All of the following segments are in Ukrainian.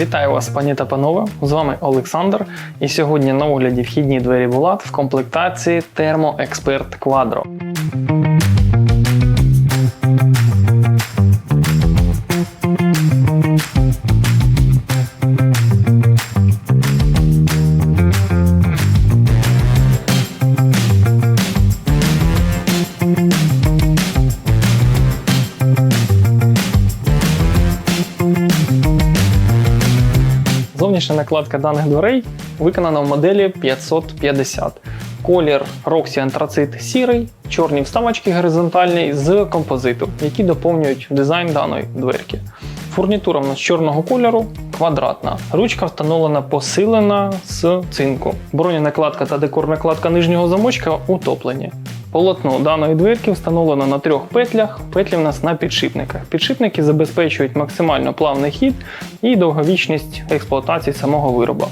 Вітаю вас, пані та панове! З вами Олександр. І сьогодні на огляді вхідні двері Булат в комплектації Thermo-Expert Quadro. Зовнішня накладка даних дверей виконана в моделі 550. Колір Roxy антрацит сірий, чорні вставочки горизонтальні з композиту, які доповнюють дизайн даної дверки. Фурнітура в нас чорного кольору, квадратна. Ручка встановлена посилена з цинку. Броненакладка та декорна кладка нижнього замочка утоплені. Полотно даної двірки встановлено на трьох петлях. Петлі в нас на підшипниках. Підшипники забезпечують максимально плавний хід і довговічність експлуатації самого вироба.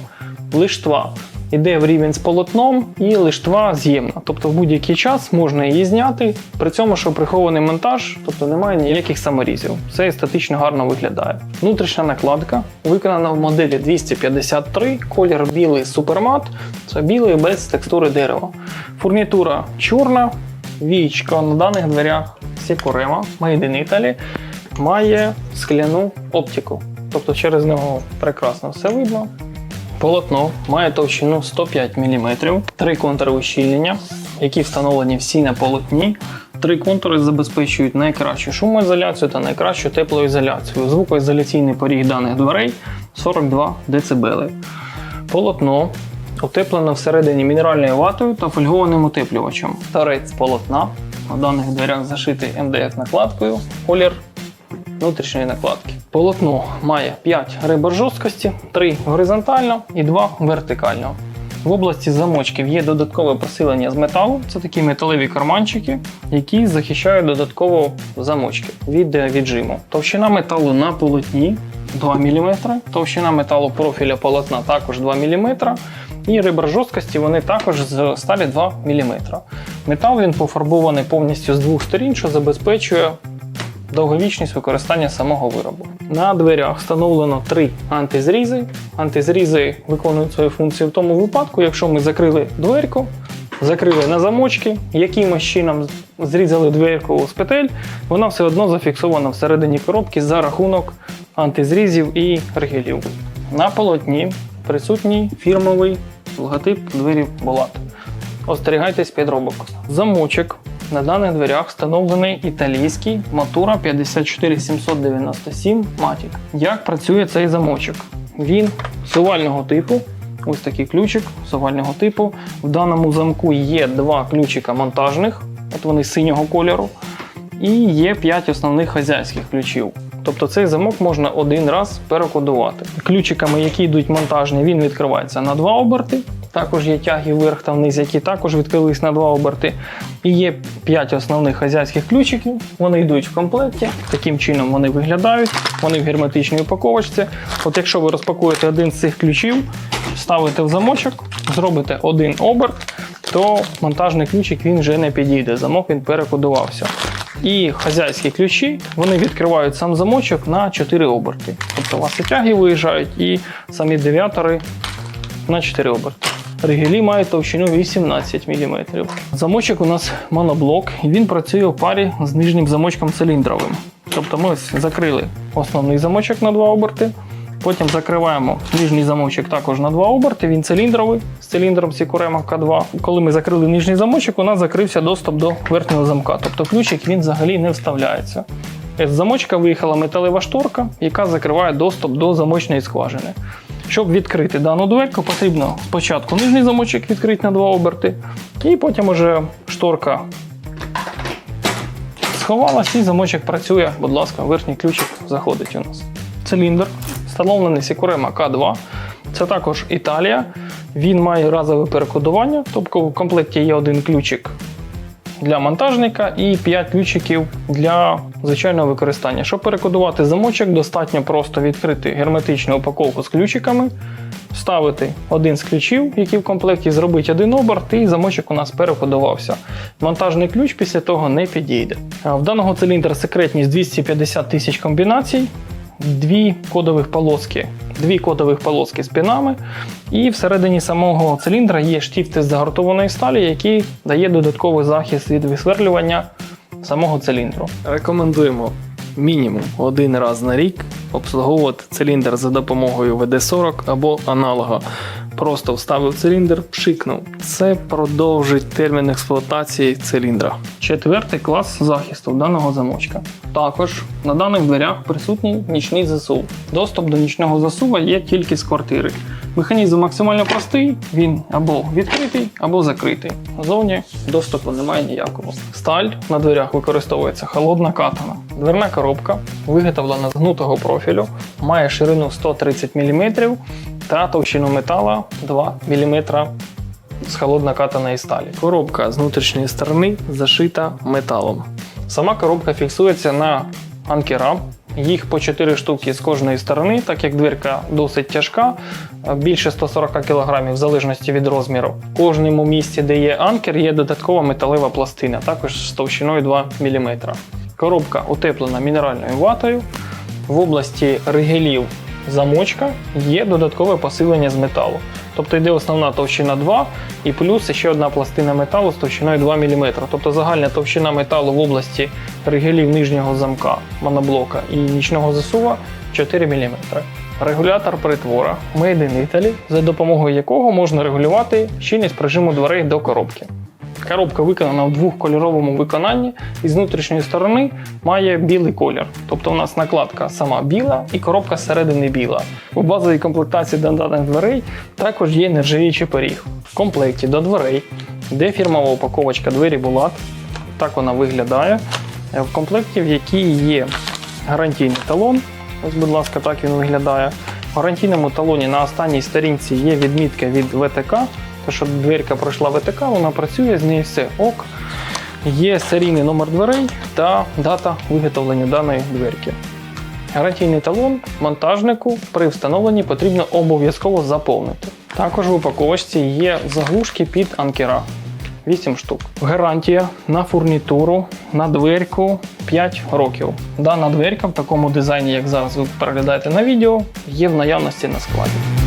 Лиштва йде в рівень з полотном і лиштва з'ємна. Тобто в будь-який час можна її зняти, при цьому, що прихований монтаж, тобто немає ніяких саморізів. Все естетично гарно виглядає. Внутрішня накладка виконана в моделі 253, колір білий супермат, це білий без текстури дерева. Фурнітура чорна, вічка на даних дверях Сікорема, Made in Italy, має скляну оптику. Тобто через нього прекрасно все видно. Полотно має товщину 105 мм, три контури ущільнення, які встановлені всі на полотні. Три контури забезпечують найкращу шумоізоляцію та найкращу теплоізоляцію. Звукоізоляційний поріг даних дверей 42 дБ. Полотно утеплено всередині мінеральною ватою та фольгованим утеплювачем. Торець полотна на даних дверях зашитий МДФ накладкою. Колір внутрішньої накладки. Полотно має 5 ребер жорсткості, 3 горизонтально і 2 вертикально. В області замочків є додаткове посилення з металу. Це такі металеві карманчики, які захищають додатково замочки від е, віджиму. Товщина металу на полотні 2 мм, товщина металу профіля полотна також 2 мм. І ребра жорсткості вони також з сталі 2 мм. Метал він пофарбований повністю з двох сторін, що забезпечує довговічність використання самого виробу. На дверях встановлено три антизрізи. Антизрізи виконують свою функцію в тому випадку, якщо ми закрили дверку, закрили на замочки, якимось чином зрізали дверку з петель, вона все одно зафіксована всередині коробки за рахунок антизрізів і ригелів. На полотні присутній фірмовий логотип дверів Болат. Остерігайтесь підробок. Замочок на даних дверях встановлений італійський Matura 54797 Matic. Як працює цей замочок? Він сувального типу. Ось такий ключик сувального типу. В даному замку є два ключика монтажних, от вони синього кольору. І є 5 основних хазяйських ключів. Тобто цей замок можна один раз перекодувати. Ключиками, які йдуть монтажні, він відкривається на два оберти. Також є тяги вверх та вниз, які також відкрились на два оберти. І є 5 основних хазяйських ключиків. Вони йдуть в комплекті. Таким чином вони виглядають. Вони в герметичній упаковочці. От якщо ви розпакуєте один з цих ключів, ставите в замочок, зробите один оберт, то монтажний ключик він вже не підійде. Замок він перекодувався. І хазяйські ключі вони відкривають сам замочок на 4 оберти. Тобто у вас і тяги виїжджають, і самі дев'ятори на 4 оберти. Ригелі мають товщину 18 мм. Замочок у нас моноблок, і він працює у парі з нижнім замочком циліндровим. Тобто ми ось закрили основний замочок на 2 оберти. Потім закриваємо нижній замочок також на 2 оберти. Він циліндровий з циліндром Сікурема К2. Коли ми закрили нижній замочок, у нас закрився доступ до верхнього замка. Тобто ключик він взагалі не вставляється. З замочка виїхала металева шторка, яка закриває доступ до замочної скважини. Щоб відкрити дану дверку, потрібно спочатку нижній замочок відкрити на 2 оберти, і потім уже шторка сховалась і замочок працює. Будь ласка, верхній ключик заходить у нас. Циліндр встановлений Сікурема К2. Це також Італія. Він має разове перекодування, тобто в комплекті є один ключик для монтажника і 5 ключиків для звичайного використання. Щоб перекодувати замочок, достатньо просто відкрити герметичну упаковку з ключиками, вставити один з ключів, який в комплекті, зробити один оберт, і замочок у нас перекодувався. Монтажний ключ після того не підійде. В даного циліндра секретність 250 тисяч комбінацій. Дві кодових полоски дві кодових полоски з пінами, і всередині самого циліндра є штіфти з загартованої сталі, які дає додатковий захист від висверлювання самого циліндру. Рекомендуємо мінімум один раз на рік обслуговувати циліндр за допомогою ВД-40 або аналога. Просто вставив циліндр, пшикнув. Це продовжить термін експлуатації циліндра. Четвертий клас захисту даного замочка. Також на даних дверях присутній нічний засув. Доступ до нічного засува є тільки з квартири. Механізм максимально простий, він або відкритий, або закритий. Зовні доступу немає ніякого. Сталь на дверях використовується холодна катана. Дверна коробка виготовлена з гнутого профілю, має ширину 130 мм та товщину метала 2 мм з холоднокатаної сталі. Коробка з внутрішньої сторони зашита металом. Сама коробка фіксується на анкера. Їх по 4 штуки з кожної сторони, так як дверка досить тяжка, більше 140 кг в залежності від розміру. В кожному місці, де є анкер, є додаткова металева пластина, також з товщиною 2 мм. Коробка утеплена мінеральною ватою. В області ригелів замочка є додаткове посилення з металу. Тобто йде основна товщина 2 і плюс ще одна пластина металу з товщиною 2 мм. Тобто загальна товщина металу в області ригелів нижнього замка моноблока і нічного засува 4 мм. Регулятор притвора Made in Italy, за допомогою якого можна регулювати щільність прижиму дверей до коробки. Коробка виконана в двохкольоровому виконанні і з внутрішньої сторони має білий колір. Тобто у нас накладка сама біла і коробка зсередини біла. У базовій комплектації до даних дверей також є нержавіючий поріг. В комплекті до дверей, де фірмова упаковочка двері Булат. Так вона виглядає. В комплекті, в якій є гарантійний талон. Ось, будь ласка, так він виглядає. В гарантійному талоні на останній сторінці є відмітка від ВТК. То, що дверка пройшла ВТК, вона працює, з неї все ок. Є серійний номер дверей та дата виготовлення даної дверки. Гарантійний талон монтажнику при встановленні потрібно обов'язково заповнити. Також в упаковочці є заглушки під анкера. 8 штук. Гарантія на фурнітуру, на дверку 5 років. Дана дверка в такому дизайні, як зараз ви переглядаєте на відео, є в наявності на складі.